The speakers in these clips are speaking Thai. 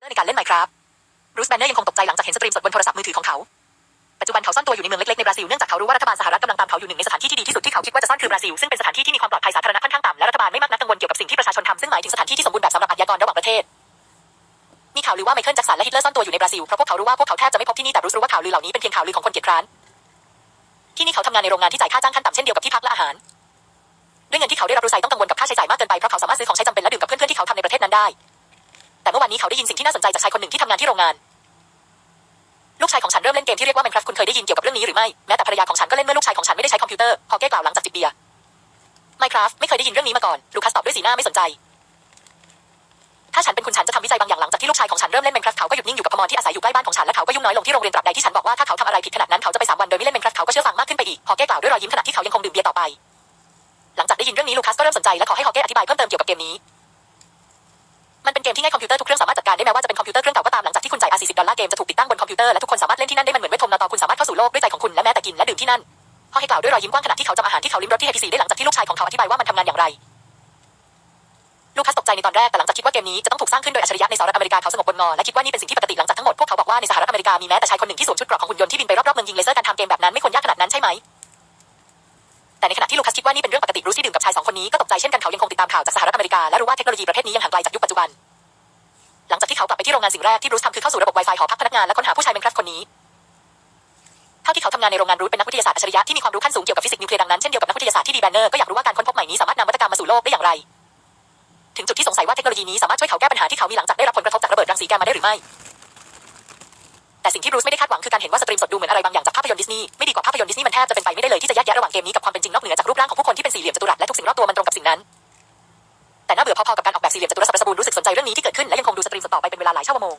เนอร์ในการเล่นไมครับรูสแบนเนอร์ยังคงตกใจหลังจากเห็นสตรีมสดบนโทรศัพท์มือถือของเขา ปัจจุบันเขาซ่อนตัวอยู่ในเมืองเล็กๆในบราซิลเนื่องจากเขารู้ว่ารัฐบาลสหรัฐกำลังตามเขาอยู่หนึ่งในสถานที่ที่ดีที่สุดที่เขาคิดว่าจะซ่อนคือบราซิลซึ่งเป็นสถานที่ที่มีความปลอดภัยสาธารณะค่อนข้างต่ำและรัฐบาลไม่มากนักกังวลเกี่ยวกับสิ่งที่ประชาชนทำซึ่งหมายถึงสถานที่ที่สมบูรณ์แบบสำหรับอาชญากรระหว่างประเทศมีข่าวลือว่าไมเคิลแจ็คสันและฮิตเลอร์ซ่อนตัวอยู่ในบราซิลเพราะพวกเขารู้ว่าพวกเขาแทบจะไม่พบที่นี่แต่รู้สึกว่าข่าวลือเหล่านี้เป็นเพียงข่าวลือของคนเกียจคร้านที่นี่เขาทำงานในโรงงานที่จ่ายค่าจ้างขั้นต่ำเช่นเดียวกับที่พักและอาหารด้วยเงินที่เขาได้รับรู้ไซต้องกังวลกับค่าใช้จ่ายมากเกินไปเพราะเขาสามารถซื้อของใช้จำเป็นและดื่มกับเพื่อนๆที่เขาทำในประเทศนั้นได้ แต่เมื่อวานนี้เขาได้ยินสิ่งที่น่าสนใจจากชายคนหนึ่งที่ทำงานที่โรงงาน ลูกชายของฉันเริ่มเล่นเกมที่เรียกว่า Minecraft คุณเคยได้ยินเกี่ยวกับเรื่องนี้หรือไม่ แม้แต่ภรรยาของฉันก็เล่นเมื่อลูกชายของฉันไม่ได้ใช้คอมพิวเตอร์ พอเก้กล่าวหลังจากจิบเบียร์ Minecraft ไม่เคยได้ยินเรื่องนี้มาก่อน ลูคัสตอบด้วยสีหน้าไม่สนใจ ถ้าฉันเป็นคุณฉันจะทำวิจัยบางอย่างหลังจากที่ลูกชายของฉันเริ่มเล่น Minecraft เขาก็หยุดนิ่งอยู่กับพมรที่อาศัยอยู่ใกล้บ้านของฉันและเขาก็ยุ่งน้อยลงที่โรงเรียนตราบใดที่ฉันบอกว่าถ้าเขาทำอะไรผิดขนาดนั้นเขาจะไปสามวันโดยไม่เล่น Minecraft เขาก็เชื่อฟังมากขึ้นไปอีกฮอเก้กล่าวด้วยรอยยิ้มขณะที่เขายังคงดื่มเบียร์ต่อไป หลังจากได้ยินเรื่องนี้ลูคัสก็เริ่มสนใจและขอให้ฮอเก้อธิบายเพิ่มเติมเกี่ยวกับเกมนี้ มันเป็นเกมที่ง่ายคอมพิวเตอร์ทุกเครื่องสามารถจัดการได้แม้ว่าจะเป็นคอมพิวเตอร์เครื่องเก่าก็ตามหลังจากที่คุณจ่าย R40 ดอลลาร์เกมจะถูกติดตั้งบนคอมพิวเตอร์และทุกคนสามารถเล่นที่นั่นได้มันเหมือนเวทมนตคุณสามารถเข้าสู่โลกด้วยใจของคุณและแม้แต่กินและดื่มที่นั่นพ่อให้กล่าวด้วยรอยยิ้มกว้างขณะที่เขาจำอาหารที่เขาลิ้มรสที่ HPC ได้หลังจากที่ลูกชายของเขาอธิบายว่ามันทำงานอย่างไร ลูคัสตกใจในตอนแรกแต่หลังจากคิดว่าเกมนี้จะต้องถูกสร้างขึ้นโดยอัจฉริยะในสหรัฐอเมริกาเขาสงบบนงอและคิดว่านี่เป็นสิ่งที่ปกติหลังจากทั้งหมดพวกเขาบอกว่าในสหรัฐอเมริกามีแม้แต่ชายคนหนึ่งที่สวมชุดเกราะของหุ่นยนต์ที่บินไปรอบๆเมืองยิงเลเซอร์การทำเกมแบบนั้นไม่ควรยากขนาดนั้นใช่ไหม แต่ในขณะที่ลูคัสคิดว่านี่เป็นเรื่องปกติรู้ที่ดื่มกับชายสองคนนี้ก็ตกใจเช่นกันเขายังคงติดตามข่าวจากสหรัฐอเมริกาและรู้ว่าเทคโนโลยีประเภทนี้ยังห่างไกลจากยุคปัจจุบัน หลังจากที่เขากลับไปที่โรงงานสิ่งแรกที่บรูซทำคือเข้าสู่ระบบ Wi-Fi หอพักพนักงานและค้นหาผู้ชายเป็นครับคนนี้เท่าที่เขาทำงานในโรงงานรูทเป็นนักวิทยาศาสตร์อัจฉริยะที่มีความรู้ขั้นสูงเกี่ยวกับฟิสิกส์นิวเคลียร์ดังนั้นเช่นเดียวกับนักวิทยาศาสตร์ที่ดีแบนเนอร์ก็อยากรู้ว่าการค้นพบใหม่นี้สามารถนำวัตกรรมมาสู่โลกได้อย่างไรถึงจุดที่สงสัยว่าเทคโนโลยีนี้สามารถช่วยเขาแก้ปัญหาที่เขามีหลังจากได้รับผลกระทบจากระเบิดรังสีแกมมาได้หรือไม่ แต่สิ่งที่บรูซไม่ได้คาดหวังคือการเห็นว่าสตรีมสดดูเหมือนอะไรบางอย่างจากภาพยนตร์ดิสนีย์ไม่ดีกว่าภาพยนตร์ดิสนีย์มันแทบจะเป็นไปไม่ได้เลยที่จะแยกแยะระหว่างเกมนี้กับความเป็นจริงนอกเหนือจากรูปร่างของผู้คนที่เป็นสี่เหลี่ยมจัตุรัสและทุกสิ่งรอบตัวมันตรงกับสิ่งนั้น แต่น่าเบื่อพอๆกับการออกแบบสี่เหลี่ยมจัตุรัสสบูรณ์รู้สึกสนใจเรื่องนี้ที่เกิดขึ้นและยังคงดูสตรีมสดต่อไปเป็นเวลาหลายชั่วโมง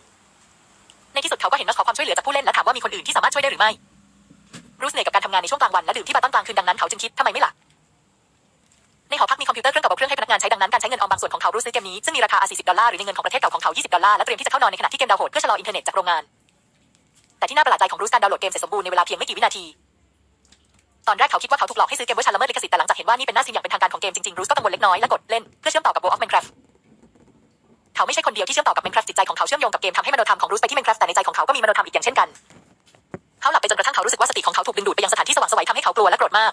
ในที่สุดเขาก็เห็นว่าขอความช่วยเหลือจากผู้เล่นและถามว่ามีคนอื่นที่สามารถช่วยได้หรือไม่รู้สึกเหนื่อยกับการทำงานในช่วงกลางวันและดื่มที่บาร์ตันกลางคืนดังนั้นเขาจึงคิดทำไมไม่ล่ะในหอพักมีคอมพิวเตอร์เครื่องเก่าเครื่องให้พนักงานใช้ดังนั้นการใช้เงินออมบางส่วนของเขารู้ซื้อเกมนี้ซึ่งมีราคา40ดอลลาร์หรือในเงินของประเทศเก่าของเขา 20 ดอลลาร์และเตรียมที่จะเข้านอนในขณะที่เกมดาวโหดเพื่อชะลออินเทอร์เน็ตจากโรงงาน แต่ที่น่าประหลาดใจของรูสการดาวน์โหลดเกมเสร็จสมบูรณ์ในเวลาเพียงไม่กี่วินาที ตอนแรกเขาคิดว่าเขาถูกหลอกให้ซื้อเกมเวอร์ชันละเมิดลิขสิทธิ์แต่หลังจากเห็นว่านี่เป็นหน้าซิมอย่างเป็นทางการของเกมจริงๆรูสก็กังวลเล็กน้อยและกดเล่นเพื่อเชื่อมต่อกับ World of Minecraft เขาไม่ใช่คนเดียวที่เชื่อมต่อกับ Minecraft จิตใจของเขาเชื่อมโยงกับเกมทำให้มโนธรรมของรูสไปที่ Minecraft แต่ในใจของเขาก็มีมโนธรรมอีกอย่างเช่นกันเขาหลับไปจนกระทั่งเขารู้สึกว่าสติของเขาถูกดึงดูดไปยังสถานที่สว่างไสวทำให้เขากลัวและโกรธมาก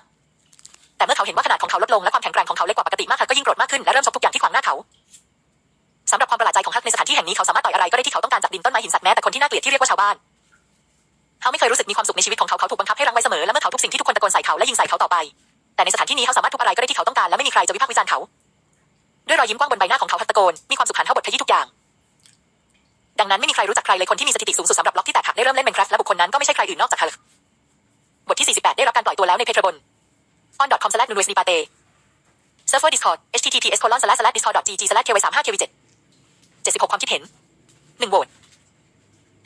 แต่เมื่อเขาเห็นว่าขนาดของเขาลดลงและความแข็งแกร่งของเขาเล็กกว่าปกติมากเขาก็ยิ่งโกรธมากขึ้นและเริ่มชกทุกอย่างที่ขวางหน้าเขาสำหรับความประหลาดใจของฮักในสถานที่แห่งนี้เขาสามารถต่อยอะไรก็ได้ที่เขาต้องการจากดินต้นไม้หินสัตว์แม้แต่คนที่น่าเกลียดที่เรียกว่าชาวบ้าน เขาไม่เคยรู้สึกมีความสุขในชีวิตของเขาเขาถูกบังคับให้รังไว้เสมอและเมื่อเขาทุกสิ่งที่ทุกคนตะโกนใส่เขาและยิงใส่เขาต่อไป แต่ในสถานที่นี้เขาสามารถทุบอะไรก็ได้ที่เขาต้องการและไม่มีใครจะวิพากษ์วิจารณ์เขา ด้วยรอยยิ้มกว้างบนใบหน้าของเขาฮัตะโกนมีความสุขหันเท่าบทขยี้ทุกอย่าง ดังนั้นไม่มีใครรู้จักใครเลยคนที่มีสถิติสูงสุดสำหรับล็อกที่แตกหักได้เริ่มเล่นเป็นคราฟและบุคคลนั้นก็ไม่ใช่ใครอื่นนอกจากฮักบทที่ 48 ได้รับการปล่อยตัวแล้วในเพจบน on.com slash nunes n i p a t e server discord https colon slash slash discord gg slash kw 3 5 kw 7 76 ความคิดเห็น 1โหวต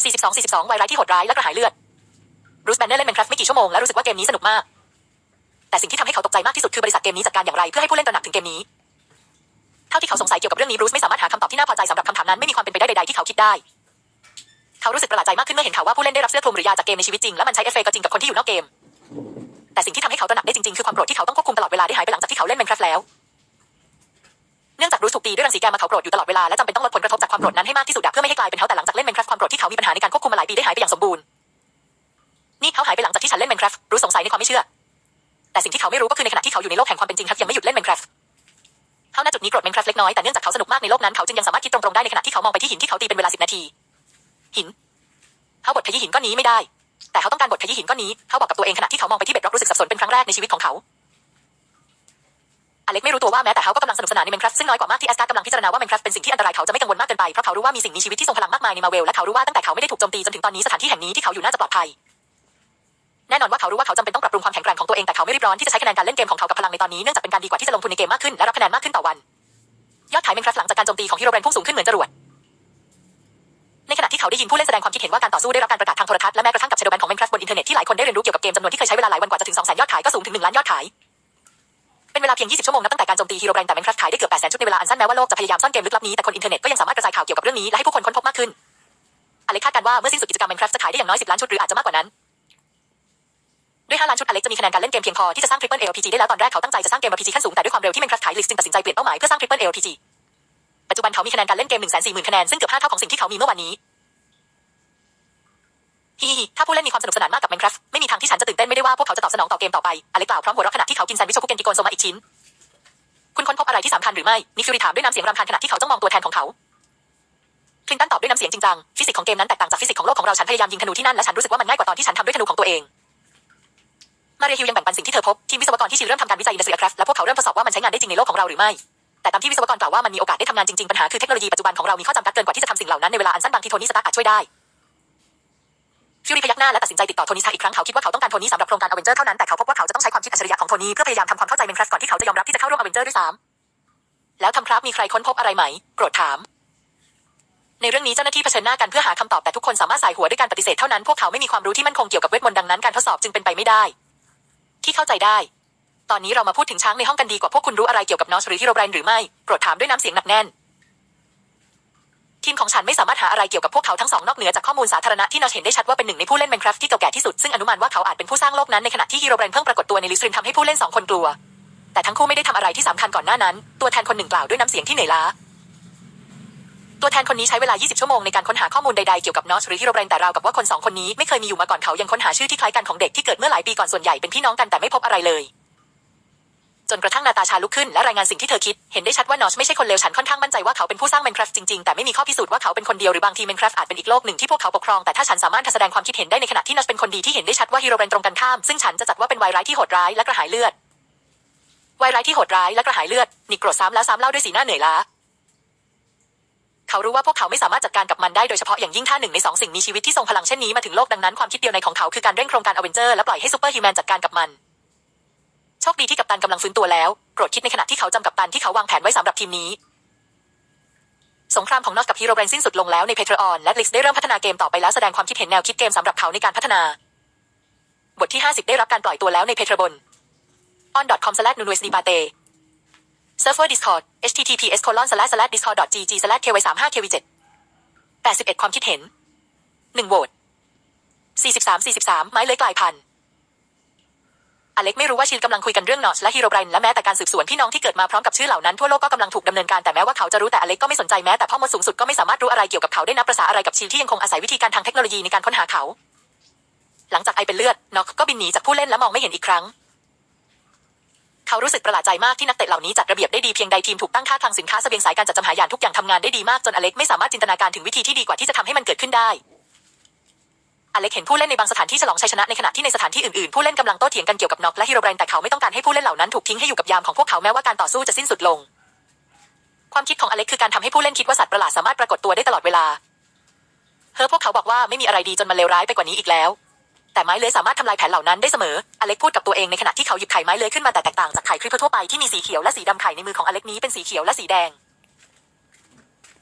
42 42วัยร้ายที่โหดร้ายและกระหายเลือด บรูซแบนเนอร์เล่น Minecraft ไม่กี่ชั่วโมงและรู้สึกว่าเกมนี้สนุกมาก แต่สิ่งที่ทำให้เขาตกใจมากที่สุดคือบริษัทเกมนี้จัดการอย่างไรเพื่อให้ผู้เล่นตระหนักถึงเกมนี้ เท่าที่เขาสงสัยเกี่ยวกับเรื่องนี้บรูซไม่สามารถหาคำตอบที่น่าพอใจสำหรับคำถามนั้นไม่มีความเป็นไปได้ใดๆที่เขาคิดได้ เขารู้สึกประหลาดใจมากขึ้นเมื่อเห็นข่าวว่าผู้เล่นได้รับเสื้อคลุมหรือยาจากเกมในชีวิตจริงและมันใช้เอฟเฟกต์จริงกับคนที่อยู่นอกเกม แต่สิ่งที่ทำให้เขาตระหนักได้จริงๆคือความโกรธที่เขาต้องควบคุมตลอดเวลาได้หายไปหลังจากที่เขาเล่น Minecraft แล้วเนื่องจากรู้ถูกตีด้วยรังสีแกมมาเขาโกรธอยู่ตลอดเวลาและจำเป็นต้องลดผลกระทบจากความโกรธนั้นให้มากที่สุดเพื่อไม่ให้กลายเป็นเขาแต่หลังจากเล่น Minecraft ความโกรธที่เขามีปัญหาในการควบคุมมาหลายปีได้หายไปอย่างสมบูรณ์ นี่เขาหายไปหลังจากที่ฉันเล่น Minecraft รู้สงสัยในความไม่เชื่อ แต่สิ่งที่เขาไม่รู้ก็คือในขณะที่เขาอยู่ในโลกแห่งความเป็นจริงฮักยังไม่หยุดเล่น Minecraft เขาณจุดนี้โกรธ Minecraft เล็กน้อยแต่เนื่องจากเขาสนุกมากในโลกนั้นเขาจึงยังสามารถคิดตรงๆได้ในขณะที่เขามองไปที่หินที่เขาตีเป็นเวลาสิบนาที หินเขาบทขยี้หินก้อนนี้ไม่ได้ แต่เขาต้องการบทขยี้หินก้อนนี้เขาบอกกับตัวเองขณะที่เขามองไปที่เบ็ดร็อกรู้สึกสับสนเป็นครั้งแรกในชีวิตของเขาอเล็กไม่รู้ตัวว่าแม้แต่เขาก็กำลังสนุกสนานใน Minecraft ซึ่งน้อยกว่ามากที่แอสการ์ดกำลังพิจารณาว่า Minecraft เป็นสิ่งที่อันตรายเขาจะไม่กังวลมากเกินไปเพราะเขารู้ว่ามีสิ่งมีชีวิตที่ทรงพลังมากมายในมาเวลและเขารู้ว่าตั้งแต่เขาไม่ได้ถูกโจมตีจนถึงตอนนี้สถานที่แห่งนี้ที่เขาอยู่น่าจะปลอดภัย แน่นอนว่าเขารู้ว่าเขาจำเป็นต้องปรับปรุงความแข็งแกร่งของตัวเองแต่เขาไม่รีบร้อนที่จะใช้คะแนนการเล่นเกมของเขากับพลังในตอนนี้เนื่องจากเป็นการดีกว่าที่จะลงทุนในเกมมากขึ้นและรับคะแนนมากขึ้นต่อวัน ยอดขาย Minecraft หลังจากการโจมตีของฮีโร่แบรนพุ่งสูงขึ้นเหมือนจรวดในขณะที่เขาได้ยินผู้เล่นแสดงความคิดเห็นว่าการต่อสู้ได้รับการประกาศทางโทรทัศน์และแม้กระทั่งกับ Shadow Band ของ Minecraft บนอินเทอร์เน็ตที่หลายคนได้เรียนรู้เกี่ยวกับเกมจำนวนที่เคยใช้เวลาหลายวันกว่าจะถึง200,000ยอดขายก็สูงถึง1ล้านยอดขายเป็นเวลาเพียง 20 ชั่วโมงนับตั้งแต่การโจมตีฮีโร่แบรนด์แต่ Minecraft ขายได้เกือบ 800,000 ชุดในเวลาอันสั้นแม้ว่าโลกจะพยายามซ่อนเกมลึกลับนี้ แต่คนอินเทอร์เน็ตก็ยังสามารถกระจายข่าวเกี่ยวกับเรื่องนี้ และให้ผู้คนค้นพบมากขึ้นอเล็กคาดการณ์ว่าเมื่อสิ้นสุดกิจกรรม Minecraft จะขายได้อย่างน้อย 10 ล้านชุดหรืออาจจะมากกว่านั้น ด้วย5ล้านชุดอเล็กจะมีคะแนนการเล่นเกมเพียงพอที่จะสร้าง Triple A RPG ได้แล้วตอนแรกเขาตั้งใจจะสร้างเกม RPG ขั้นสูงแต่ด้วยความเร็วที่ Minecraft ขาย List จึงตัดสินใจเปลี่ยนเป้าหมายเพื่อสร้าง Triple A RPG ปัจจุบันเขามีคะแนนการเล่นเกม1 4 0 0 0 0คะแนนซึ่งเกือบห้าเท่าของสิ่งที่เขามีเมื่อวานนี้ฮิฮิถ้าผู้เล่นมีความสนุกสนานมากกับ Minecraft ไม่มีทางที่ฉันจะตื่นเต้นไม่ได้ว่าพวกเขาจะตอบสนองต่อเกมต่อไปอเล็กกล่าวพร้อมหัวเราะขณะที่เขากินแซนด์วิชโชกุเกนกิโกนโซมาอีกชิ้นคุณค้นพบอะไรที่สำคัญหรือไม่นิฟิริถามด้วยน้ำเสียงรำคาญขณะที่เขาจ้องมองตัวแทนของเขาคลินตันตอบด้วยน้ำเสียงจริงจังฟิสิกส์ของเกมนั้นแตกต่างจากฟิสิกส์ของโลกของเราฉันพยายามยิงธนูที่นั่นและฉันรู้สึกว่ามันง่ายกว่าตอนที่ฉันทำด้วยธนูของตัวเอง มาเรียฮิวยังแบ่งปันสิ่งที่เธอพบ ทีมวิศวกรที่ชิลเริ่มทำการวิจัยอินดัสเทรียลคราฟและพวกเขาเริ่มทดสอบว่ามันใช้งานได้จริงในโลกของเราหรือไม่ แต่ตามที่วิศวกรกล่าวว่ามันมีโอกาสได้ทำงานจริงๆ ปัญหาคือเทคโนโลยีปัจจุบันของเรามีข้อจำกัดเกินกว่าที่จะทำสิ่งเหล่านั้นในเวลาอันสั้นบางทีโทนี่สตาร์อาจช่วยได้ฟิวรีพยักหน้าและตัดสินใจติดต่อโทนี่สตาร์อีกครั้งเขาคิดว่าเขาต้องการโทนี่สำหรับโครงการอเวนเจอร์เท่านั้นแต่เขาพบว่าเขาจะต้องใช้ความคิดอัจฉริยะของโทนี่เพื่อพยายามทำความเข้าใจเมนคราฟก่อนที่เขาจะยอมรับที่จะเข้าร่วมอเวนเจอร์ด้วยซ้ำแล้วทำครับมีใครค้นพบอะไรไหมโกรธถามในเรื่องนี้เจ้าหน้าที่เผชิญหน้ากันเพื่อหาคำตอบแต่ทุกคนสามารถสายหัวด้วยการปฏิเสธเท่านั้นพวกเขาไม่มีความรู้ที่มั่นคงเกี่ยวกับเวทมนต์ดังนั้นการทดสอบจึงเป็นไปไม่ได้ ที่เข้าใจได้ ตอนนี้เรามาพูดถึงช้างในห้องกันดีกว่าพวกคุณรู้อะไรเกี่ยวกับนอสหรือฮิโรแบรนหรือไม่ โปรดถามด้วยน้ำเสียงหนักแน่น ทีมของฉันไม่สามารถหาอะไรเกี่ยวกับพวกเขาทั้งสองนอกเหนือจากข้อมูลสาธารณะที่นอชเห็นได้ชัดว่าเป็นหนึ่งในผู้เล่น Minecraft ที่เก่าแก่ที่สุดซึ่งอนุมานว่าเขาอาจเป็นผู้สร้างโลกนั้นในขณะที่ฮิโรแบรนเพิ่งปรากฏตัวในลิสตริมทำให้ผู้เล่นสองคนกลัวแต่ทั้งคู่ไม่ได้ทำอะไรที่สำคัญก่อนหน้านั้น ตัวแทนคนหนึ่งกล่าวด้วยน้ำเสียงที่เหนื่อยล้า ตัวแทนคนนี้ใช้เวลา 20 ชั่วโมงในการค้นหาข้อมูลใดๆ เกี่ยวกับนอชหรือฮิโรแบรนแต่ราวกับว่าคนสองคนนี้ไม่เคยมีอยู่มาก่อนเขายังค้นหาชื่อที่คล้ายกันของเด็กที่เกิดเมื่อหลายปีก่อนส่วนใหญ่เป็นพี่น้องกันแต่ไม่พบอะไรเลย จนกระทั่งนาตาชาลุกขึ้นและรายงานสิ่งที่เธอคิด เห็นได้ชัดว่านอชไม่ใช่คนเลวฉันค่อนข้างมั่นใจว่าเขาเป็นผู้สร้าง Minecraft จริงๆ แต่ไม่มีข้อพิสูจน์ว่าเขาเป็นคนเดียวหรือบางที Minecraft อาจเป็นอีกโลกหนึ่งที่พวกเขาปกครองแต่ถ้าฉันสามารถแสดงความคิดเห็นได้ในขณะที่นอชเป็นคนดีที่เห็นได้ชัดว่าฮีโรแบรนตรงกันข้ามซึ่งฉันจะจัดว่าเป็นวายร้ายที่โหดร้ายและกระหายเลือดวายร้ายที่โหดร้ายและกระหายเลือดนิกโกรธซ้ำแล้วซ้ำเล่าด้วยสีหน้าเหนื่อยล้า เขารู้ว่าพวกเขาไม่สามารถจัดการกับมันได้โดยเฉพาะอย่างยิ่งถ้าหนึ่งในสองสิ่งมีชีวิตที่ทรงพลังเช่นนี้มาถึงโลกดังนั้นความคิดเดียวในของเขาคือการเร่งโครงการอเวนเจอร์และปล่อยให้ซูเปอร์ฮิวแมนจัดการกับมันโชคดีที่กัปตันกำลังฟื้นตัวแล้วโกรธคิดในขณะที่เขาจำกัปตันที่เขาวางแผนไว้สำหรับทีมนี้ สงครามของนอสกับฮีโร่แบรนสิ้นสุดลงแล้วในเพเทรออนและลิกได้เริ่มพัฒนาเกมต่อไปแล้วแสดงความคิดเห็นแนวคิดเกมสำหรับเขาในการพัฒนา บทที่ 50 ได้รับการปล่อยตัวแล้วในเพเทรบน on.com slash n u n u e s d i b a t e server discord https colon slash slash discord gg slash ky 3 5 kv 7 81 ความคิดเห็น 1 โหวต43 43 ไม้เลื้อยกลายพันธุ์อเล็กไม่รู้ว่าชินกำลังคุยกันเรื่องนอชและฮีโรไบรน์และแม้แต่การสืบสวนพี่น้องที่เกิดมาพร้อมกับชื่อเหล่านั้นทั่วโลกก็กำลังถูกดำเนินการแต่แม้ว่าเขาจะรู้แต่อเล็กก็ไม่สนใจแม้แต่พ่อมดสูงสุดก็ไม่สามารถรู้อะไรเกี่ยวกับเขาได้นับประษาอะไรกับชินที่ยังคงอาศัยวิธีการทางเทคโนโลยีในการค้นหาเขา หลังจากไอเป็นเลือดนอกก็บินหนีจากผู้เล่นและมองไม่เห็นอีกครั้ง เขารู้สึกประหลาดใจมากที่นักเตะเหล่านี้จัดระเบียบได้ดีเพียงใดทีมถูกตั้งค่าคลังสินค้าเสบียงสายการจัดจำหน่ายยานทุกอย่างทำงานได้ดีมากจนอเล็กไม่สามารถจินตนาการถึงวิธีที่ดีกว่าที่จะทำให้มันเกิดขึ้นได้อเล็กเห็นผู้เล่นในบางสถานที่ฉลองชัยชนะในขณะที่ในสถานที่อื่นๆ ผู้เล่นกำลังโต้เถียงกันเกี่ยวกับน็อกและฮีโรแบรนแต่เขาไม่ต้องการให้ผู้เล่นเหล่านั้นถูกทิ้งให้อยู่กับยามของพวกเขาแม้ว่าการต่อสู้จะสิ้นสุดลง ความคิดของอเล็กคือการทำให้ผู้เล่นคิดว่าสัตว์ประหลาดสามารถปรากฏตัวได้ตลอดเวลาเฮ้อพวกเขาบอกว่าไม่มีอะไรดีจนมันเลวร้ายไปกว่านี้อีกแล้ว แต่ไม้เลื้อยสามารถทำลายแผนเหล่านั้นได้เสมอ อเล็กพูดกับตัวเองในขณะที่เขาหยิบไข่ไม้เลื้อยขึ้นมาแต่แตกต่างจากไข่คริปเปอร์ทั่วไปที่มีสีเขียวและสีดำไข่ในมือของอเล็กนี้เป็นสีเขียวและสีแดง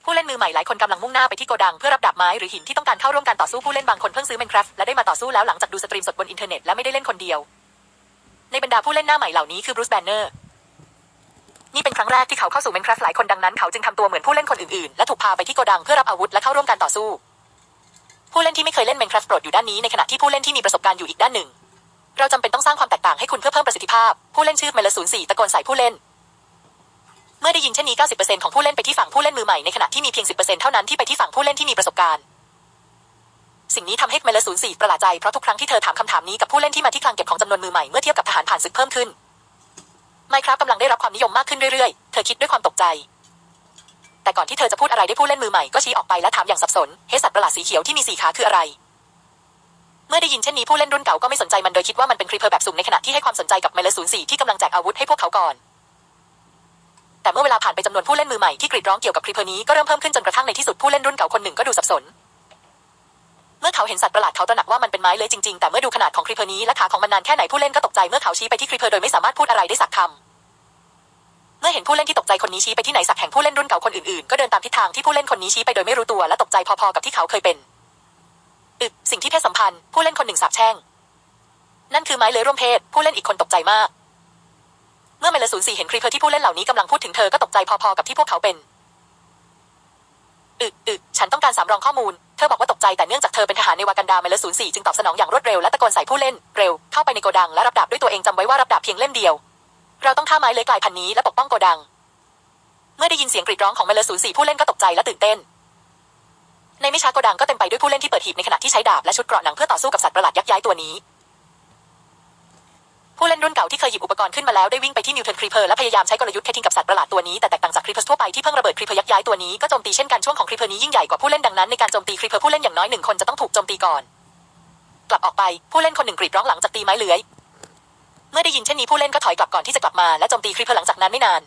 ผู้เล่นมือใหม่หลายคนกำลังมุ่งหน้าไปที่โกดังเพื่อรับดาบไม้หรือหินที่ต้องการเข้าร่วมการต่อสู้ผู้เล่นบางคนเพิ่งซื้อ Minecraft และได้มาต่อสู้แล้วหลังจากดูสตรีมสดบนอินเทอร์เน็ตและไม่ได้เล่นคนเดียว ในบรรดาผู้เล่นหน้าใหม่เหล่านี้คือบรูซแบนเนอร์นี่เป็นครั้งแรกที่เขาเข้าสู่ Minecraft หลายคนดังนั้นเขาจึงทำตัวเหมือนผู้เล่นคนอื่นๆและถูกพาไปที่โกดังเพื่อรับอาวุธและเข้าร่วมการต่อสู้ ผู้เล่นที่ไม่เคยเล่น Minecraft โปรดอยู่ด้านนี้ในขณะที่ผู้เล่นที่มีประสบการณ์อยู่อีกด้านหนึ่ง เราจำเป็นต้องสร้างความแตกต่างให้คุณเพื่อเพิ่มประสิทธิภาพ ผู้เล่นชื่อเมลศูนย์สี่ตะโกนใส่ผู้เล่น เมื่อได้ยินเช่นนี้ 90%ของผู้เล่นไปที่ฝั่งผู้เล่นมือใหม่ในขณะที่มีเพียง 10%เท่านั้นที่ไปที่ฝั่งผู้เล่นที่มีประสบการณ์ สิ่งนี้ทำให้เมลศูนย์สี่ประหลาดใจเพราะทุกครั้งที่เธอถามคำถามนี้กับผู้เล่นที่มาที่คลังเก็บของจำนวนมือใหม่เมื่อเทียบกับทหารผ่านศึกเพิ่มขึ้นไมครับกำลังได้รับความนิยมมากขึ้นเรื่อยๆ เธอคิดด้วยความตกใจ แต่ก่อนที่เธอจะพูดอะไรได้ผู้เล่นมือใหม่ก็ชี้ออกไปและถามอย่างสับสน เฮสัตประหลาดสีเขียวที่มีสีขาคืออะไร เมื่อได้ยินเช่นนี้ผู้เล่นรุ่นเก่าก็ไม่สนใจมันโดยคิดว่ามันเป็นครีเพอร์แบบสุ่มในขณะที่ให้ความสนใจกับเมลศูนย์สี่ที่กำลังแจกอาวุธให้พวกเขาก่อน แต่เมื่อเวลาผ่านไปจำนวนผู้เล่นมือใหม่ที่กรีดร้องเกี่ยวกับครีเพอร์นี้ก็เริ่มเพิ่มขึ้นจนกระทั่งในที่สุดผู้เล่นรุ่นเก่าคนหนึ่งก็ดูสับสนเมื่อเขาเห็นสัตว์ประหลาดเขาตระหนักว่ามันเป็นไม้เลยจริงๆ แต่เมื่อดูขนาดของครีเพอร์นี้และขาของมันนานแค่ไหนผู้เล่นก็ตกใจเมื่อเขาชี้ไปที่ครีเพอร์โดยไม่สามารถพูดอะไรได้สักคำ เมื่อเห็นผู้เล่นที่ตกใจคนนี้ชี้ไปที่ไหนสักแห่งผู้เล่นรุ่นเก่าคนอื่นๆ ก็เดินตามทิศทางที่ผู้เล่นคนนี้ชี้ไปโดยไม่รู้ตัวและตกใจพอๆกับที่เขาเคยเป็นอึสิ่งที่เพศสัมพันธ์ผู้เล่นคนหนึ่งสาบแช่ง นั่นคือไม้เลื้อยร่วมเพศ ผู้เล่นอีกคนตกใจมาก เมื่อเมลศูนย์สี่เห็นครีเพอร์ที่ผู้เล่นเหล่านี้กำลังพูดถึงเธอก็ตกใจพอๆกับที่พวกเขาเป็นอึอึฉันต้องการสำรองข้อมูล เธอบอกว่าตกใจแต่เนื่องจากเธอเป็นทหารในวากันดาเมลศูนย์สี่จึงตอบสนองอย่างรวดเร็วและตะโกนใส่ผู้เล่นเร็วเข้าไปในโกดังและรับดาบด้วยตัวเองจำไว้ว่ารับดาบเพียงเล่มเดียว เราต้องฆ่าไม้เลื้อยกลายพันธุ์นี้และปกป้องโกดัง เมื่อได้ยินเสียงกรีดร้องของเมเลศูนย์สี่ผู้เล่นก็ตกใจและตื่นเต้น ในไม่ช้าโกดังก็เต็มไปด้วยผู้เล่นที่เปิดหีบในขณะที่ใช้ดาบและชุดเกราะหนังเพื่อต่อสู้กับสัตว์ประหลาดยักษ์ย้ายตัวนี้ ผู้เล่นรุ่นเก่าที่เคยหยิบอุปกรณ์ขึ้นมาแล้วได้วิ่งไปที่มิวเทนครีเพอร์และพยายามใช้กลยุทธ์แคทิ้งกับสัตว์ประหลาดตัวนี้แต่แตกต่างจากครีเพอร์ทั่วไปที่เพิ่งระเบิดครีเพอร์ยักษ์ย้ายตัวนี้ก็โจมตีเช่นกันช่วงของครีเพอร์นี้ยิ่งใหญ่กว่าผู้เล่นดังนั้นในการโจมตีครีเพอร์ผู้เล่นอย่างน้อยหนึ่งคนจะต้องถูกโจมตีก่อน กลับออกไปผู้เล่นคนหนึ่งกรีดร้องหลังจากตีไม้เลื้อย เมื่อได้ยินเช่นนี้ผู้เล่นก็ถอยกลับก่อนที่จะกลับมาและโจมตีครีเพอร์หลังจากนั้นไม่นาน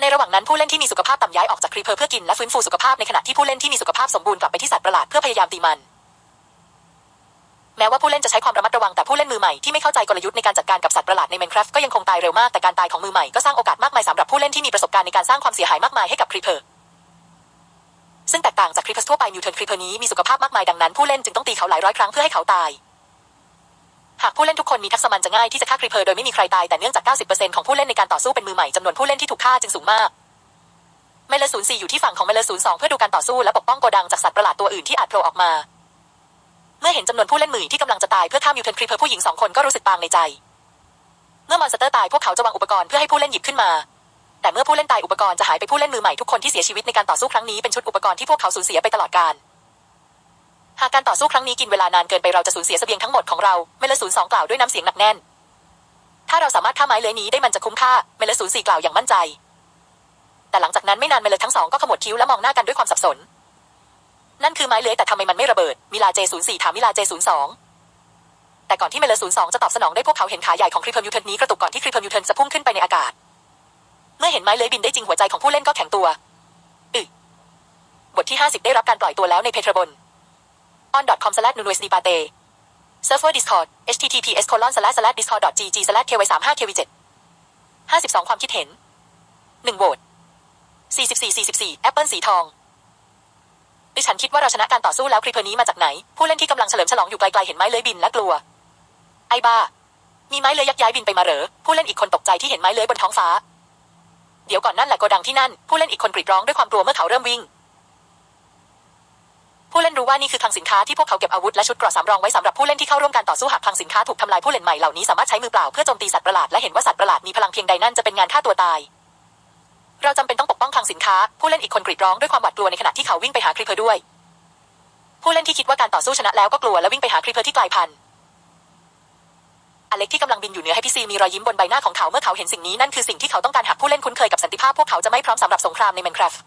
ในระหว่างนั้นผู้เล่นที่มีสุขภาพต่ำย้ายออกจากครีเพอร์เพื่อกินและฟื้นฟูสุขภาพในขณะที่ผู้เล่นที่มีสุขภาพสมบูรณ์กลับไปที่สัตว์ประหลาดเพื่อพยายามตีมัน แม้ว่าผู้เล่นจะใช้ความระมัดระวังแต่ผู้เล่นมือใหม่ที่ไม่เข้าใจกลยุทธ์ในการจัดการกับสัตว์ประหลาดใน Minecraft ก็ยังคงตายเร็วมากแต่การตายของมือใหม่ก็สร้างโอกาสมากมายสำหรับผู้เล่นที่มีประสบการณ์ในการสร้างความเสียหายมากมายให้กับครีเพอร์ซึ่งแตกต่างจากครีเพอร์ทั่วไปมิวเทนครีเพอร์นี้มีสุขภาพมากมายดังนั้นผู้เล่นจึงต้องตีเขาหลายร้อยครั้งเพื่อให้เขาตาย หากผู้เล่นทุกคนมีทักษะมันจะง่ายที่จะฆ่าครีเพอร์โดยไม่มีใครตายแต่เนื่องจาก 90%ของผู้เล่นในการต่อสู้เป็นมือใหม่จำนวนผู้เล่นที่ถูกฆ่าจึงสูงมากเมเลศูนย์สี่อยู่ที่ฝั่งของเมเลศูนย์สองเพื่อดูการต่อสู้และปกป้องโกดังจากสัตว์ประหลาดตัวอื่นที่อาจโผล่ออกมา เมื่อเห็นจำนวนผู้เล่นหมื่นที่กำลังจะตายเพื่อฆ่ามิวเทนครีเพอร์ผู้หญิงสองคนก็รู้สึกบางในใจ เมื่อมอนสเตอร์ตายพวกเขาจะวางอุปกรณ์เพื่อให้ผู้เล่นหยิบขึ้นมา แต่เมื่อผู้เล่นตายอุปกรณ์จะหายไปผู้เล่นมือใหม่ทุกคนที่เสียชีวิตในการต่อสู้ครั้งนี้เป็นชุดอุปกรณ์ที่พวกเขาสูญเสียไปตลอดกาล หากการต่อสู้ครั้งนี้กินเวลานานเกินไปเราจะสูญเสียเสบียงทั้งหมดของเราเมลศูนย์สองกล่าวด้วยน้ำเสียงหนักแน่น ถ้าเราสามารถฆ่าไม้เลื้อยนี้ได้มันจะคุ้มค่าเมลศูนย์สี่กล่าวอย่างมั่นใจ แต่หลังจากนั้นไม่นานเมลทั้งสองก็ขมวดคิ้วและมองหน้ากันด้วยความสับสน นั่นคือไม้เลื้อยแต่ทำไมมันไม่ระเบิดมิลาเจศูนย์สี่ถามมิลาเจศูนย์สองแต่ก่อนที่เมลศูนย์สองจะตอบสนองได้พวกเขาเห็นขาใหญ่ของคริเพอร์มิวเทินนี้กระตุกก่อนที่คริเพอร์มิวเทินจะพุ่งขึ้นไปในอากาศ เมื่อเห็นไม้เลื้อยบินได้จริงหัวใจของผู้เล่นก็แข็งตัวอึบทที่ 50 ได้รับการปล่อยตัวแล้วในเพทรบน on.com slash n u n u e s d i p a t e server discord https colon slash slash discord gg slash ky 3 5 kv 7 52 ความคิดเห็น 1 โหวต44 44แอปเปิลสีทองดิฉันคิดว่าเราชนะการต่อสู้แล้วคลิปนี้มาจากไหน ผู้เล่นที่กำลังเฉลิมฉลองอยู่ไกลๆเห็นไม้เลื้อยบินและกลัว ไอ้บ้า มีไม้เลื้อยยักย้ายบินไปมาเหรอ ผู้เล่นอีกคนตกใจที่เห็นไม้เลื้อยบนท้องฟ้า เดี๋ยวก่อนนั่นแหละโกดังที่นั่น ผู้เล่นอีกคนกรีดร้องด้วยความกลัวเมื่อเขาเริ่มวิ่ง ผู้เล่นรู้ว่านี่คือคลังสินค้าที่พวกเขาเก็บอาวุธและชุดเกราะสำรองไว้สำหรับผู้เล่นที่เข้าร่วมการต่อสู้หากคลังสินค้าถูกทำลายผู้เล่นใหม่เหล่านี้สามารถใช้มือเปล่าเพื่อโจมตีสัตว์ประหลาดและเห็นว่าสัตว์ประหลาดมีพลังเพียงใดนั่นจะเป็นงานฆ่าตัวตาย เราจำเป็นต้องปกป้องคลังสินค้า ผู้เล่นอีกคนกรีดร้องด้วยความหวาดกลัวในขณะที่เขาวิ่งไปหาครีเพอร์ด้วย ผู้เล่นที่คิดว่าการต่อสู้ชนะแล้วก็กลัวและวิ่งไปหาครีเพอร์ที่กลายพันธุ์อเล็กที่กำลังบินอยู่เหนือให้พี่ซีมีรอยยิ้มบนใบหน้าของเขาเมื่อเขาเห็นสิ่งนี้นั่นคือสิ่งที่เขาต้องการหากผู้เล่นคุ้นเคยกับสันติภาพพวกเขาจะไม่พร้อมสำหรับสงครามใน Minecraft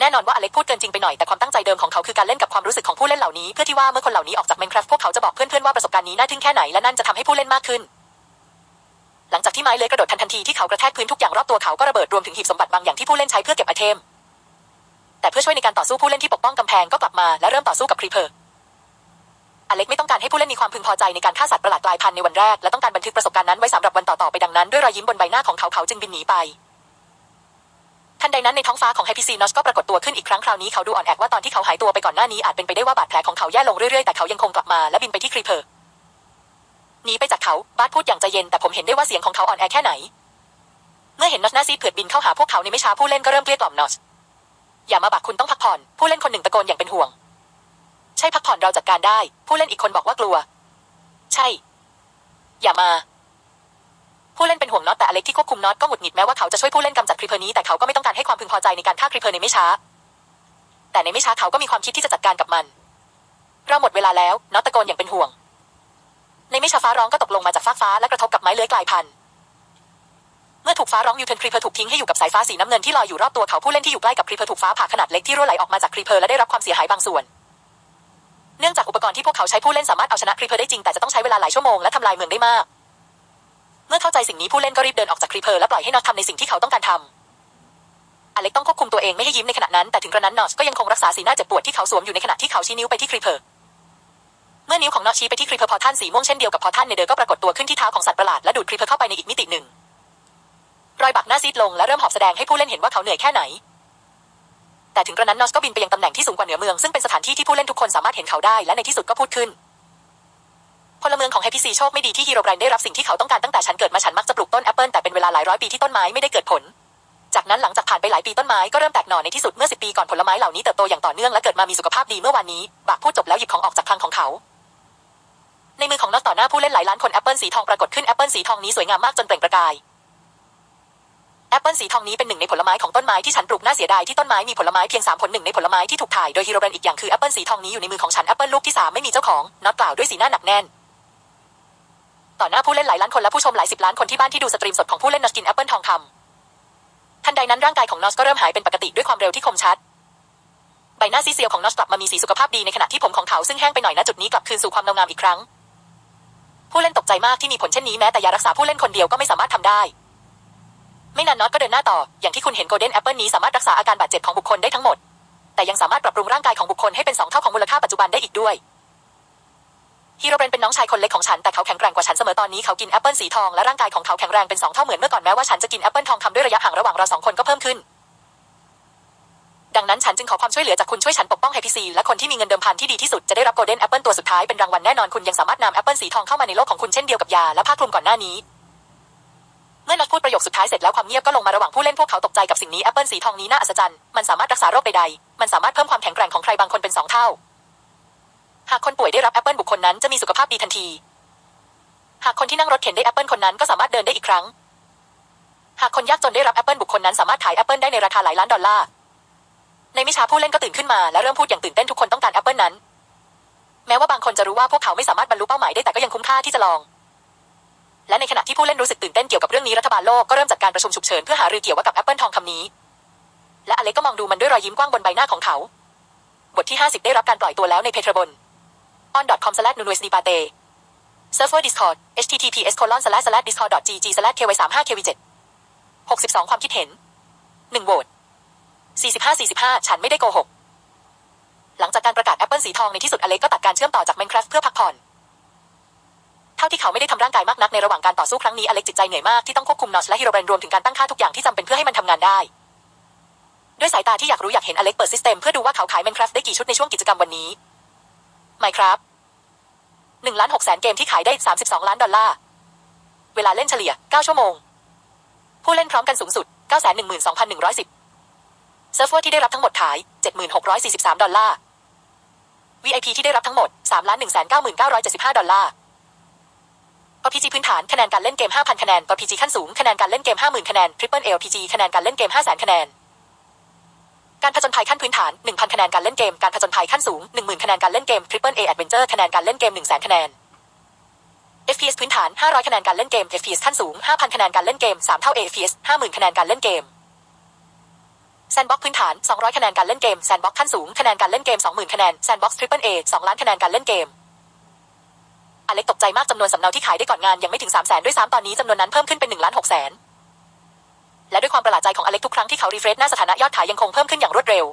แน่นอนว่าอเล็กพูดเกินจริงไปหน่อยแต่ความตั้งใจเดิมของเขาคือการเล่นกับความรู้สึกของผู้เล่นเหล่านี้เพื่อที่ว่าเมื่อคนเหล่านี้ออกจาก Minecraft พวกเขาจะบอกเพื่อนๆว่าประสบการณ์นี้น่าทึ่งแค่ไหนและนั่นจะทำให้ผู้เล่นมากขึ้น หลังจากที่ไม้เลื้อยกระโดดทันทันทีที่เขากระแทกพื้นทุกอย่างรอบตัวเขาก็ระเบิดรวมถึงหีบสมบัติบางอย่างที่ผู้เล่นใช้เพื่อเก็บไอเทมแต่เพื่อช่วยในการต่อสู้ผู้เล่นที่ปกป้องกำแพงก็กลับมาและเริ่มต่อสู้กับครีเพอร์อเล็กไม่ต้องการให้ผู้เล่นมีความพึงพอใจในการฆ่าสัตว์ประหลาดกลายพันธุ์ในวันแรกและต้องการบันทึกประสบการณ์นั้นไว้สำหรับวันต่อๆไปดังนั้นด้วยรอยยิ้มบนใบหน้าของเขาเขาจึงบินหนีไป ทันใดนั้นในท้องฟ้าของไฮพีซีนอชก็ปรากฏตัวขึ้นอีกครั้งคราวนี้เขาดูอ่อนแอว่าตอนที่เขาหายตัวไปก่อนหน้านี้อาจเป็นไปได้ว่าบาดแผลของเขาแย่ลงเรื่อยๆแต่เขายังคงกลับมาและบินไปที่ครีเพอร์หนีไปจากเขาบาร์พูดอย่างใจเย็นแต่ผมเห็นได้ว่าเสียงของเขาอ่อนแอแค่ไหน เมื่อเห็นนอชหน้าซีเผือดบินเข้าหาพวกเขาในไม่ช้าผู้เล่นก็เริ่มเกลี้ยกล่อมนอชอย่ามาบักคุณต้องพักผ่อน ผู้เล่นคนหนึ่งตะโกนอย่างเป็นห่วง ใช่พักผ่อนเราจัดการได้ ผู้เล่นอีกคนบอกว่ากลัว ใช่ อย่ามา ผู้เล่นเป็นห่วงน็อตแต่อเล็กที่ควบคุมน็อตก็หงุดหงิดแม้ว่าเขาจะช่วยผู้เล่นกำจัดครีเพอร์นี้แต่เขาก็ไม่ต้องการให้ความพึงพอใจในการฆ่าครีเพอร์ในไม่ช้า แต่ในไม่ช้าเขาก็มีความคิดที่จะจัดการกับมันเราหมดเวลาแล้วน็อตตะโกนอย่างเป็นห่วง ในไม่ช้าฟ้าร้องก็ตกลงมาจากฟากฟ้าและกระทบกับไม้เลื้อยกลายพันธุ์เมื่อถูกฟ้าร้องยูเทนครีเพอร์ถูกทิ้งให้อยู่กับสายฟ้าสีน้ำเงินที่ลอยอยู่รอบตัวเขาผู้เล่นที่อยู่ใกล้กับครีเพอร์ถูกฟ้าผ่าขนาดเล็กที่รั่วไหลออกมาจากครีเพอร์และได้รับความเสียหายบางส่วนเนื่องจากอุปกรณ์ที่พวกเขาใช้ผู้เล่นสามารถเอาชนะครีเพอร์ได้จริงแต่จะต้องใช้เวลาหลายชั่วโมงและทำลายเมืองได้มาก เมื่อเข้าใจสิ่งนี้ผู้เล่นก็รีบเดินออกจากครีเพอร์และปล่อยให้นอตทำในสิ่งที่เขาต้องการทำอเล็กต้องควบคุมตัวเองไม่ให้ยิ้มในขณะนั้นแต่ถึงกระนั้นนอตก็ยังคงรักษาสีหน้าเจ็บปวดที่เขาสวมอยู่ในขณะที่เขาชี้นิ้วไปที่ครีเพอร์เมื่อนิ้วของนอตชี้ไปที่ครีเพอร์พอท่านสีม่วงเช่นเดียวกับพอท่านในเดอร์ก็ปรากฏตัวขึ้นที่เท้าของสัตว์ประหลาดและดูดครีเพอร์เข้าไปในอีกมิติหนึ่งรอยบักหน้าซีดลงและเริ่มหอบแสดงให้ผู้เล่นเห็นว่าเขาเหนื่อยแค่ไหน แต่ถึงกระนั้นนอสก็บินไปยังตำแหน่งที่สูงกว่าเหนือเมืองซึ่งเป็นสถานที่ที่ผู้เล่นทุกคนสามารถเห็นเขาได้และในที่สุดก็พูดขึ้น พลเมืองของแฮปปี้ซีโชคไม่ดีที่ฮีโร่ไบรน์ได้รับสิ่งที่เขาต้องการตั้งแต่ฉันเกิดมาฉันมักจะปลูกต้นแอปเปิลแต่เป็นเวลาหลายร้อยปีที่ต้นไม้ไม่ได้เกิดผล จากนั้นหลังจากผ่านไปหลายปีต้นไม้ก็เริ่มแตกหน่อในที่สุดเมื่อสิปีก่อนผลไม้เหล่านี้เติบโตอย่างต่อเนื่องและเกิดมามีสุขภาพดีเมื่อวานนี้บากพูดจบแล้วหยิบของออกจากคลังของเขา ในมือของนอตต่อหน้าผู้เล่นหลายล้านคนแอปเปิลสีทองปรากฏขึ้นแอปเปิลสีทองนี้สวยงามมากจนเปล่งประกายแอปเปิลสีทองนี้เป็นหนึ่งในผลไม้ของต้นไม้ที่ฉันปลูกน่าเสียดายที่ต้นไม้มีผลไม้เพียงสามผลหนึ่งในผลไม้ที่ถูกถ่ายโดยฮีโรเบนอีกอย่างคือแอปเปิลสีทองนี้อยู่ในมือของฉันแอปเปิลลูกที่สามไม่มีเจ้าของน็อตกล่าวด้วยสีหน้าหนักแน่น ต่อหน้าผู้เล่นหลายล้านคนและผู้ชมหลายสิบล้านคนที่บ้านที่ดูสตรีมสดของผู้เล่นนอสกินแอปเปิลทองคำทันใดนั้นร่างกายของนอสก็เริ่มหายเป็นปกติด้วยความเร็วที่คมชัด ใบหน้าซีเซียวของนอสกลับมามีสีสุขภาพดีในขณะที่ผมของเขาซึ่งแห้งไปหน่อยณจุดนี้กลับคืนสู่ความงามอีกครั้ง ผู้เล่นตกใจมากที่มีผลเช่นนี้แม้แต่ยารักษาผู้เล่นคนเดียวก็ไม่สามารถทำได้ ไม่นานนอตก็เดินหน้าต่อ อย่างที่คุณเห็นโกลเด้นแอปเปิลนี้สามารถรักษาอาการบาดเจ็บของบุคคลได้ทั้งหมด แต่ยังสามารถปรับปรุงร่างกายของบุคคลให้เป็นสองเท่าของมูลค่าปัจจุบันได้อีกด้วย ฮีโรเบรนเป็นน้องชายคนเล็กของฉันแต่เขาแข็งแกร่งกว่าฉันเสมอตอนนี้เขากินแอปเปิลสีทองและร่างกายของเขาแข็งแรงเป็นสองเท่าเหมือนเมื่อก่อนแม้ว่าฉันจะกินแอปเปิลทองคำด้วยระยะห่างระหว่างเราสองคนก็เพิ่มขึ้น ดังนั้นฉันจึงขอความช่วยเหลือจากคุณช่วยฉันปกป้องไฮพีซีและคนที่มีเงินเดิมพันที่ดีที่สุดจะได้รับโกลเด้นแอปเปิลตัวสุดท้ายเป็นรางวัลแน่นอนคุณยังสามารถนำแอปเปิลสีทองเข้ามาในโลกของคุณเช่นเดียวกับยาและผ้าคลุมก่อนหน้านี้เมื่อนักพูดประโยคสุดท้ายเสร็จแล้วความเงียบก็ลงมาระหว่างผู้เล่นพวกเขาตกใจกับสิ่งนี้แอปเปิลสีทองนี้น่าอัศจรรย์มันสามารถรักษาโรคใดๆมันสามารถเพิ่มความแข็งแกร่งของใครบางคนเป็นสองเท่า หากคนป่วยได้รับแอปเปิลบุคคลนั้นจะมีสุขภาพดีทันที หากคนที่นั่งรถเข็นได้แอปเปิลคนนั้นก็สามารถเดินได้อีกครั้ง หากคนยากจนได้รับแอปเปิลบุคคลนั้นสามารถขายแอปเปิลได้ในราคาหลายล้านดอลลาร์ ในมิชาผู้เล่นก็ตื่นขึ้นมาและเริ่มพูดอย่างตื่นเต้นทุกคนต้องการแอปเปิลนั้น แม้ว่าบางคนจะรู้ว่าพวกเขาไม่สามารถบรรลุเป้าหมายได้แต่ก็ยังคุ้มค่าที่จะลอง และในขณะที่ผู้เล่นรู้สึกตื่นเต้นเกี่ยวกับเรื่องนี้รัฐบาลโลกก็เริ่มจัดการประชุมฉุกเฉินเพื่อหารือเกี่ยวกับแอปเปิลทองคำนี้ และอเล็กก็มองดูมันด้วยรอยยิ้มกว้างบนใบหน้าของเขา บทที่ 50 ได้รับการปล่อยตัวแล้วในเพทรบน on.com slash nunues d i p a t e server discord https colon slash slash discord gg slash ky 3 5 kv 7 62 ความคิดเห็น 1 โหวต 45 45 ฉันไม่ได้โกหก หลังจากการประกาศแอปเปิลสีทองในที่สุดอเล็กก็ตัดการเชื่อมต่อจาก Minecraft เพื่อพักผ่อน เท่าที่เขาไม่ได้ทำร่างกายมากนักในระหว่างการต่อสู้ครั้งนี้อเล็กจิตใจเหนื่อยมากที่ต้องควบคุมนอชและฮิโรเบนรวมถึงการตั้งค่าทุกอย่างที่จำเป็นเพื่อให้มันทำงานได้ ด้วยสายตาที่อยากรู้อยากเห็นอเล็กเปิดซิสเต็มเพื่อดูว่าเขาขาย Minecraft ได้กี่ชุดในช่วงกิจกรรมวันนี้ Minecraft ล้านหกแสนเกมที่ขายได้ 32 ล้านดอลลาร์ เวลาเล่นเฉลี่ย 9 ชั่วโมง ผู้เล่นพร้อมกันสูงสุด 912,110 เซิร์ฟเวอร์ที่ได้รับทั้งหมดขาย 7643 ดอลลาร์ VIP ที่ได้รับทั้งหมด 3,199,975 ดอลลาร์ RPG พื้นฐานคะแนนการเล่นเกม 5,000 คะแนน RPG ขั้นสูงคะแนนการเล่นเกม 50,000 คะแนน Triple LPG คะแนนการเล่นเกม 500,000 คะแนน การผจญภัยขั้นพื้นฐาน 1,000 คะแนนการเล่นเกม การผจญภัยขั้นสูง 10,000 คะแนนการเล่นเกม Triple A Adventure คะแนนการเล่นเกม 100,000 คะแนน FPS พื้นฐาน 500 คะแนนการเล่นเกม FPS ขั้นสูง 5,000 คะแนนการเล่นเกม 3 เท่า FPS 50,000 คะแนนการเล่นเกมแซนบ็อกพื้นฐาน 200 คะแนนการเล่นเกมแซนบ็อกขั้นสูง คะแนนการเล่นเกม 20,000 คะแนนแซนบ็อก Triple A 2ล้านคะแนนการเล่นเกม อเล็กตกใจมากจำนวนสำเนาที่ขายได้ก่อนงานยังไม่ถึง 3 0 0 0 0 0ด้วยซ้ำตอนนี้จำนวนนั้นเพิ่มขึ้นเป็น1ล้าน6แสน และด้วยความประหลาดใจของอเล็กทุกครั้งที่เขารีเฟรชหน้าสถานะยอดขายยังคงเพิ่มขึ้นอย่างรวดเร็ว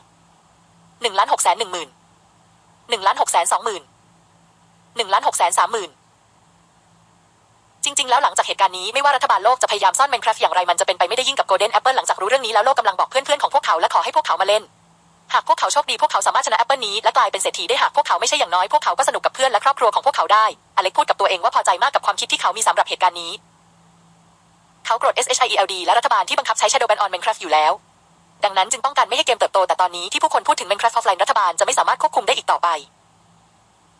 1ล้าน6แสน1หมื่น1ล้าน6แสน2หมื่น1ล้าน6แสน3หมื่นจริง ๆ แล้วหลังจากเหตุการณ์นี้ไม่ว่ารัฐบาลโลกจะพยายามซ่อน Minecraft อย่างไรมันจะเป็นไปไม่ได้ยิ่งกับ Golden Apple หลังจากรู้เรื่องนี้แล้วโลกกำลังบอกเพื่อนๆของพวกเขาและขอให้พวกเขามาเล่น หากพวกเขาโชคดีพวกเขาสามารถชนะแอปเปิลนี้และกลายเป็นเศรษฐีได้หากพวกเขาไม่ใช่อย่างน้อยพวกเขาก็สนุกกับเพื่อนและครอบครัวของพวกเขาได้อเล็กพูดกับตัวเองว่าพอใจมากกับความคิดที่เขามีสำหรับเหตุการณ์นี้ เขาโกรธ SHIELD และรัฐบาลที่บังคับใช้ Shadow Ban on Minecraft อยู่แล้ว ดังนั้นจึงป้องกันไม่ให้เกมเติบโตแต่ตอนนี้ที่ผู้คนพูดถึง Minecraft Offline รัฐบาลจะไม่สามารถควบคุมได้อีกต่อไป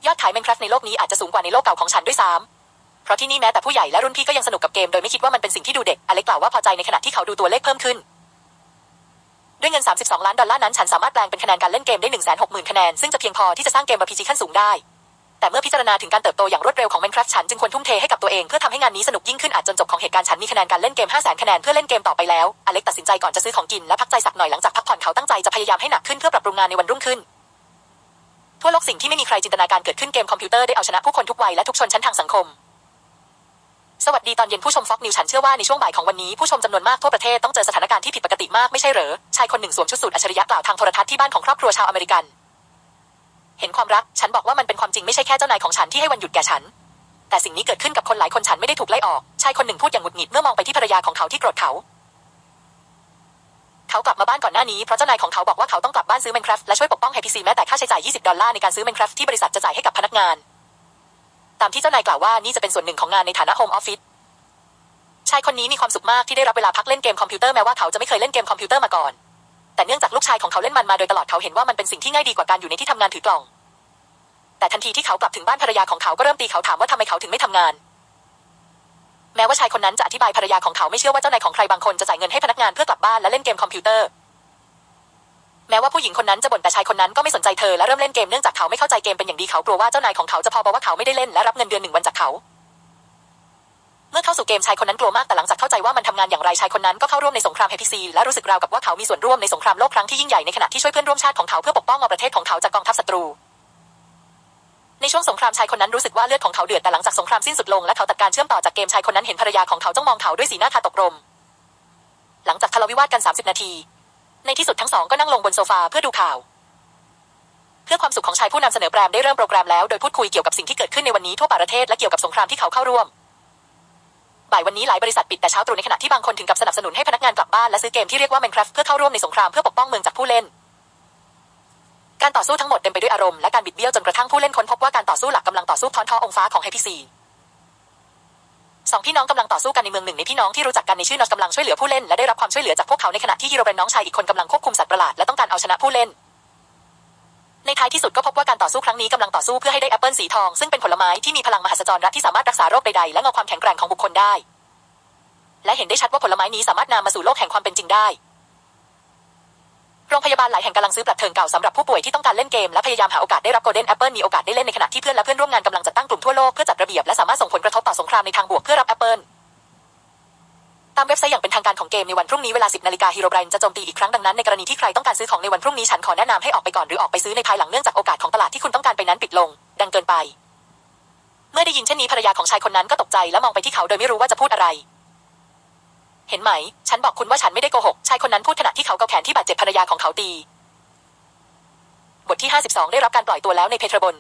ยอดขาย Minecraft ในโลกนี้อาจจะสูงกว่าในโลกเก่าของฉันด้วยซ้ำเพราะที่นี่แม้แต่ผู้ใหญ่และรุ่นพี่ก็ยังสนุกกับเกมโดยไม่คิดว่ามันเป็นสิ่งที่ดูเด็กอเล็กกล่าวว่าพอใจในขณะที่เขาดูตัวเลขเพิ่มขึ้นด้วยเงิน 32 ล้านดอลลาร์นั้นฉันสามารถแปลงเป็นคะแนนการเล่นเกมได้ 160,000 คะแนน ซึ่งจะเพียงพอที่จะสร้างเกม RPG ขั้นสูงได้ แต่เมื่อพิจารณาถึงการเติบโตอย่างรวดเร็วของ Minecraft ฉันจึงควรทุ่มเทให้กับตัวเองเพื่อทำให้งานนี้สนุกยิ่งขึ้นอาจจนจบของเหตุการณ์ฉันมีคะแนนการเล่นเกม500,000คะแนนเพื่อเล่นเกมต่อไปแล้ว อเล็กตัดสินใจก่อนจะซื้อของกินและพักใจสักหน่อยหลังจากพักผ่อนเขาตั้งใจจะพยายามให้หนักขึ้นเพื่อปรับปรุงงานในวันรุ่งขึ้นทั่วโลกสิ่งที่ไม่มีใครจินตนาการเกิดขึ้นเกมคอมพิวเตอร์ได้เอาชนะผู้คนทุกวัยและทุกชนชั้นทางสังคม สวัสดีตอนเย็นผู้ชมฟ็อกนิวฉันเชื่อว่าในช่วงบ่ายของวันนี้ผู้ชมจำนวนมากทั่วประเทศต้องเจอสถานการณ์ที่ผิดปกติมากไม่ใช่เหรอชายคนหนึ่งสวมชุดสูทอัจฉริยะกล่าวทางโทรทัศน์ที่บ้านของครอบครัวชาวอเมริกัน เห็นความรัก ฉันบอกว่ามันเป็นความจริงไม่ใช่แค่เจ้านายของฉันที่ให้วันหยุดแก่ฉัน แต่สิ่งนี้เกิดขึ้นกับคนหลายคนฉันไม่ได้ถูกไล่ออก ชายคนหนึ่งพูดอย่างหงุดหงิดเมื่อมองไปที่ภรรยาของเขาที่โกรธเขา เขากลับมาบ้านก่อนหน้านี้เพราะเจ้านายของเขาบอกว่าเขาต้องกลับบ้านซื้อ Minecraft และช่วยปกป้อง HPC แม้แต่ค่าใช้จ่าย 20 ดอลลาร์ในการซื้อ Minecraft ที่บริษัทจะจ่ายให้กับพนักงาน ตามที่เจ้านายกล่าวว่านี่จะเป็นส่วนหนึ่งของงานในฐานะ Home Office ชายคนนี้มีความสุขมากที่ได้รับเวลาพักเล่นเกมคอมพิวเตอร์แม้ว่าเขาจะไม่เคยเล่นเกมคอมพิวเตอร์มาก่อน แต่เนื่องจากลูกชายของเขาเล่นมันมาโดยตลอดเขาเห็นว่ามันเป็นสิ่งที่ง่ายดีกว่าการอยู่ในที่ทำงานถือกล่อง แต่ทันทีที่เขากลับถึงบ้านภรรยาของเขาก็เริ่มตีเขาถามว่าทำไมเขาถึงไม่ทำงาน แม้ว่าชายคนนั้นจะอธิบายภรรยาของเขาไม่เชื่อว่าเจ้านายของใครบางคนจะจ่ายเงินให้พนักงานเพื่อกลับบ้านและเล่นเกมคอมพิวเตอร์แม้ว่าผู้หญิงคนนั้นจะบ่นแต่ชายคนนั้นก็ไม่สนใจเธอและเริ่มเล่นเกมเนื่องจากเขาไม่เข้าใจเกมเป็นอย่างดีเขากลัวว่าเจ้านายของเขาจะพอบอกว่าเขาไม่ได้เล่นและรับเงินเดือนหนึ่งวันจากเขา เมื่อเข้าสู่เกมชายคนนั้นกลัวมากแต่หลังจากเข้าใจว่ามันทำงานอย่างไรชายคนนั้นก็เข้าร่วมในสงครามเฮพีซีและรู้สึกราวกับว่าเขามีส่วนร่วมในสงครามโลกครั้งที่ยิ่งใหญ่ในขณะที่ช่วยเพื่อนร่วมชาติของเขาเพื่อปกป้องประเทศของเขาจากกองทัพศัตรู ในช่วงสงครามชายคนนั้นรู้สึกว่าเลือดของเขาเดือดแต่หลังจากสงครามสิ้นสุดลงและเขาตัดการเชื่อมต่อจากเกมชายคนนั้นเห็นภรรยาของเขาจ้องมองเขาด้วยสีหน้าคาตกรม หลังจากทะเลาะวิวาทกัน 30 นาที ในที่สุดทั้งสองก็นั่งลงบนโซฟาเพื่อดูข่าว เพื่อความสุขของชายผู้นำเสนอแปรมได้เริ่มโปรแกรมแล้วโดยพูดคุยเกี่ยวกับสิ่งที่เกิดขึ้นในวันนี้ทั่วประเทศและเกี่ยวกับสงครามที่เขาเข้าร่วมบ่ายวันนี้หลายบริษัทปิดแต่เช้าตรู่ในขณะที่บางคนถึงกับสนับสนุนให้พนักงานกลับบ้านและซื้อเกมที่เรียกว่า Minecraft เพื่อเข้าร่วมในสงครามเพื่อปกป้องเมืองจากผู้เล่น การต่อสู้ทั้งหมดเต็มไปด้วยอารมณ์และการบิดเบี้ยวจนกระทั่งผู้เล่นค้นพบว่าการต่อสู้หลักกำลังต่อสู้ท้อนท้อองฟ้าของ HPC สองพี่น้องกำลังต่อสู้กันในเมืองหนึ่งในพี่น้องที่รู้จักกันในชื่อนอสกำลังช่วยเหลือผู้เล่นและได้รับความช่วยเหลือจากพวกเขาในขณะที่ฮิโรเบนน้องชายอีกคนกำลังควบคุมสัตว์ประหลาดและต้องการเอาชนะผู้เล่น ในท้ายที่สุดก็พบว่าการต่อสู้ครั้งนี้กำลังต่อสู้เพื่อให้ได้แอปเปิลสีทองซึ่งเป็นผลไม้ที่มีพลังมหัศจรรย์ที่สามารถรักษาโรคใดๆและเงาความแข็งแกร่งของบุคคลได้ และเห็นได้ชัดว่าผลไม้นี้สามารถนำมาสู่โลกแห่งความเป็นจริงได้ โรงพยาบาลหลายแห่งกำลังซื้อปรับเทิงเก่าสำหรับผู้ป่วยที่ต้องการเล่นเกมและพยายามหาโอกาสได้รับโกลเด้นแอปเปิลมีโอกาสได้เล่นในขณะที่เพื่อนและเพื่อนร่วมงานกำลังจัดตั้งกลุ่มทั่วโลกเพื่อจัดระเบียบและสามารถส่งผลกระทบต่อสงครามในทางบวกเพื่อรับแอปเปิลตามเว็บไซต์อย่างเป็นทางการของเกมในวันพรุ่งนี้เวลา 10 นาฬิกาฮีโร่ไบรน์จะโจมตีอีกครั้งดังนั้นในกรณีที่ใครต้องการซื้อของในวันพรุ่งนี้ฉันขอแนะนำให้ออกไปก่อนหรือออกไปซื้อในภายหลังเนื่องจากโอกาสของตลาดที่คุณต้องการไปนั้นปิดลง ดังเกินไป เมื่อได้ยินเช่นนี้ภรรยาของชายคนนั้นก็ตกใจและมองไปที่เขาโดยไม่รู้ว่าจะพูดอะไร เห็นไหม ฉันบอกคุณว่าฉันไม่ได้โกหก ชายคนนั้นพูดขณะที่เขาเกาแขนที่บาดเจ็บภรรยาของเขาตี บทที่ 52 ได้รับการปล่อยตัวแล้วในเพทรบน